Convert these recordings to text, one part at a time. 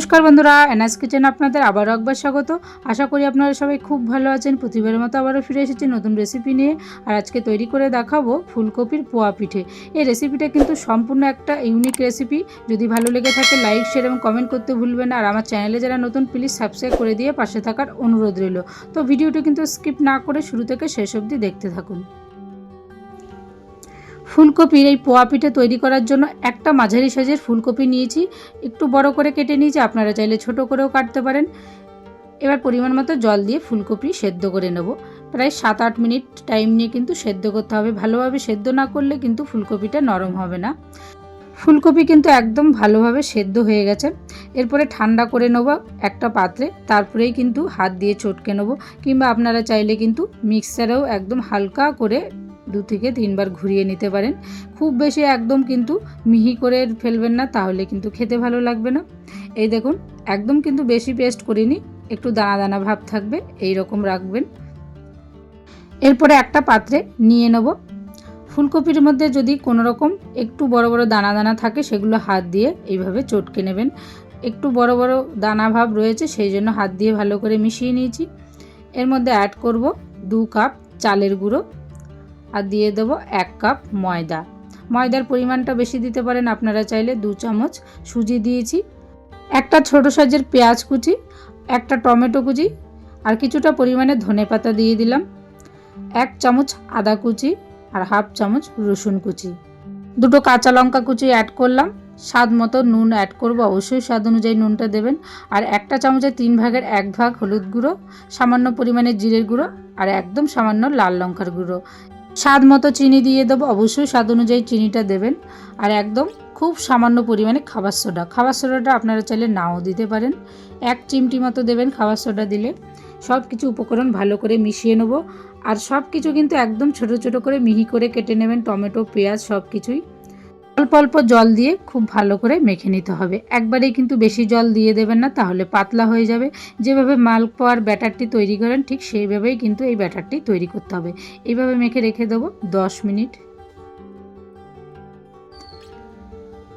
নমস্কার বন্ধুরা NS kitchen আপনাদের আবারও একবার স্বাগত। আশা করি আপনারা সবাই খুব ভালো আছেন, প্রতিবারের মতো আবারও ফিরে এসেছি নতুন রেসিপি নিয়ে। আর আজকে তৈরি করে দেখাবো ফুলকপির পোয়া পিঠে। এই রেসিপিটা কিন্তু সম্পূর্ণ একটা ইউনিক রেসিপি যদি ভালো লেগে থাকে লাইক শেয়ার এবং কমেন্ট করতে ভুলবেন না। আর আমার চ্যানেলে যারা নতুন প্লিজ সাবস্ক্রাইব করে দিয়ে পাশে থাকার অনুরোধ রইল। তো ভিডিওটি কিন্তু স্কিপ না করে শুরু থেকে শেষ অবধি দেখতে থাকুন। ফুলকপির এই পোয়া পিঠে তৈরি করার জন্য একটা মাঝারি সাইজের ফুলকপি নিয়েছি। একটু বড় করে কেটে নিয়েছি, আপনারা চাইলে ছোট করেও কাটতে পারেন। এবার পরিমাণ মতো জল দিয়ে ফুলকপি সেদ্ধ করে নেব। প্রায় সাত আট মিনিট টাইম নিয়ে কিন্তু সেদ্ধ করতে হবে। ভালোভাবে সেদ্ধ না করলে কিন্তু ফুলকপিটা নরম হবে না। ফুলকপি কিন্তু একদম ভালোভাবে সেদ্ধ হয়ে গেছে। এরপরে ঠান্ডা করে নেব একটা পাত্রে। তারপরেই কিন্তু হাত দিয়ে চটকে নেব। কিংবা আপনারা চাইলে কিন্তু মিক্সারেও একদম হালকা করে দু থেকে তিনবার ঘুরিয়ে নিতে পারেন। খুব বেশি একদম কিন্তু মিহি করে ফেলবেন না, তাহলে কিন্তু খেতে ভালো লাগবে না। এই দেখুন, একদম কিন্তু বেশি পেস্ট করিনি, একটু দানা দানা ভাব থাকবে এই রকম রাখবেন। এরপরে একটা পাত্রে নিয়ে নেব। ফুলকপির মধ্যে যদি কোনো রকম একটু বড় বড় দানা দানা থাকে, সেগুলো হাত দিয়ে এইভাবে চটকে নেবেন। একটু বড় বড় দানা ভাব রয়েছে, সেই জন্য হাত দিয়ে ভালো করে মিশিয়ে নিয়েছি। এর মধ্যে অ্যাড করব দু কাপ চালের গুঁড়ো। আর দিয়ে দেবো এক কাপ ময়দা। ময়দার পরিমাণটা বেশি দিতে পারেন আপনারা চাইলে দু চামচ সুজি দিয়েছি। একটা ছোট সাইজের পেঁয়াজ কুচি, একটা টমেটো কুচি আর কিছুটা পরিমাণে ধনে পাতা দিয়ে দিলাম। এক চামচ আদা কুচি আর হাফ চামচ রসুন কুচি। দুটো কাঁচা লঙ্কা কুচি অ্যাড করলাম। স্বাদ মতো নুন অ্যাড করব, অবশ্যই স্বাদ অনুযায়ী নুনটা দেবেন। আর একটা চামচের তিন ভাগের এক ভাগ হলুদ গুঁড়ো, সামান্য পরিমাণে জিরের গুঁড়ো আর একদম সামান্য লাল লঙ্কার গুঁড়ো। স্বাদ মতো চিনি দিয়ে দেবো। অবশ্যই স্বাদ অনুযায়ী চিনিটা দেবেন। আর একদম খুব সামান্য পরিমাণে খাবার সোডা। খাবার সোডাটা আপনারা চাইলে নাও দিতে পারেন। এক চিমটি মতো দেবেন খাবার সোডা দিলে। সব কিছু উপকরণ ভালো করে মিশিয়ে নেব। আর সব কিছু কিন্তু একদম ছোট ছোট করে মিহি করে কেটে নেবেন। টমেটো, পেঁয়াজ সব কিছুই অল্প অল্প জল দিয়ে খুব ভালো করে মেখে নিতে হবে। একবারেই কিন্তু বেশি জল দিয়ে দেবেন না, তাহলে পাতলা হয়ে যাবে। যেভাবে মালপোয়ার ব্যাটারটি তৈরি করেন, ঠিক সেইভাবেই কিন্তু এই ব্যাটারটি তৈরি করতে হবে। এইভাবে মেখে রেখে দেবো দশ মিনিট।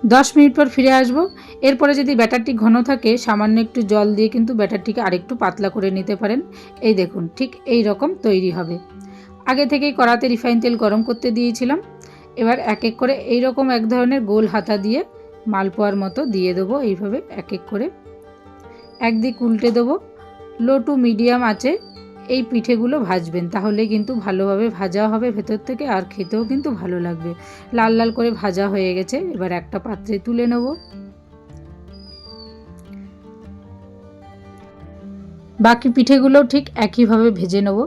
দশ মিনিট পর ফিরে আসব। এরপরে যদি ব্যাটারটি ঘন থাকে, সামান্য একটু জল দিয়ে কিন্তু ব্যাটারটিকে আরেকটু পাতলা করে নিতে পারেন। এই দেখুন, ঠিক এই রকম তৈরি হবে। আগে থেকেই কড়াতে রিফাইন তেল গরম করতে দিয়েছিলাম। এবার এক এক করে এই রকম এক ধরনের গোল হাতা দিয়ে মালপোয়ার মতো দিয়ে দেবো, এইভাবে এক এক করে। একদিক উল্টে দেবো লো টু মিডিয়াম আছে, এই পিঠেগুলো ভাজবেন, তাহলে কিন্তু ভালোভাবে ভাজা হবে, ভেতর থেকে আর খেতেও কিন্তু ভালো লাগবে। লাল লাল করে ভাজা হয়ে গেছে, এবার একটা পাত্রে তুলে নেব। বাকি পিঠেগুলোও ঠিক একইভাবে ভেজে নেব।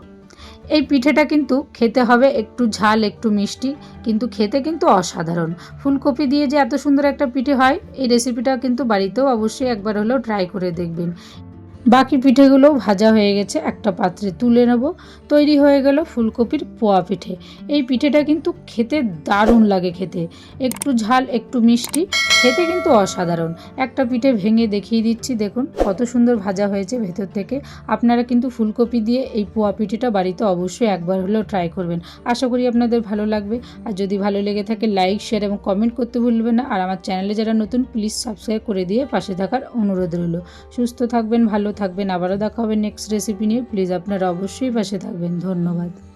এই পিঠেটা কিন্তু খেতে হবে একটু ঝাল, একটু মিষ্টি, কিন্তু খেতে কিন্তু অসাধারণ। ফুলকপি দিয়ে যে এত সুন্দর একটা পিঠে হয়, এই রেসিপিটা কিন্তু বাড়িতেও অবশ্যই একবার হলেও ট্রাই করে দেখবেন। বাকি পিঠেগুলোও ভাজা হয়ে গেছে, একটা পাত্রে তুলে নেব। তৈরি হয়ে গেল ফুলকপির পোয়া পিঠে। এই পিঠেটা কিন্তু খেতে দারুণ লাগে খেতে। একটু ঝাল, একটু মিষ্টি খেতে কিন্তু অসাধারণ। একটা পিঠে ভেঙে দেখিয়ে দিচ্ছি, দেখুন কত সুন্দর ভাজা হয়েছে ভেতর থেকে। আপনারা কিন্তু ফুলকপি দিয়ে এই পোয়া পিঠেটা বাড়িতে অবশ্যই একবার হলেও ট্রাই করবেন। আশা করি আপনাদের ভালো লাগবে। আর যদি ভালো লেগে থাকে লাইক শেয়ার এবং কমেন্ট করতে ভুলবেন না। আর আমার চ্যানেলে যারা নতুন প্লিজ সাবস্ক্রাইব করে দিয়ে পাশে থাকার অনুরোধ রইল। সুস্থ থাকবেন, ভালো থাকবেন। আবারও দেখা হবে নেক্সট রেসিপি নিয়ে। প্লিজ আপনারা অবশ্যই পাশে থাকবেন। ধন্যবাদ।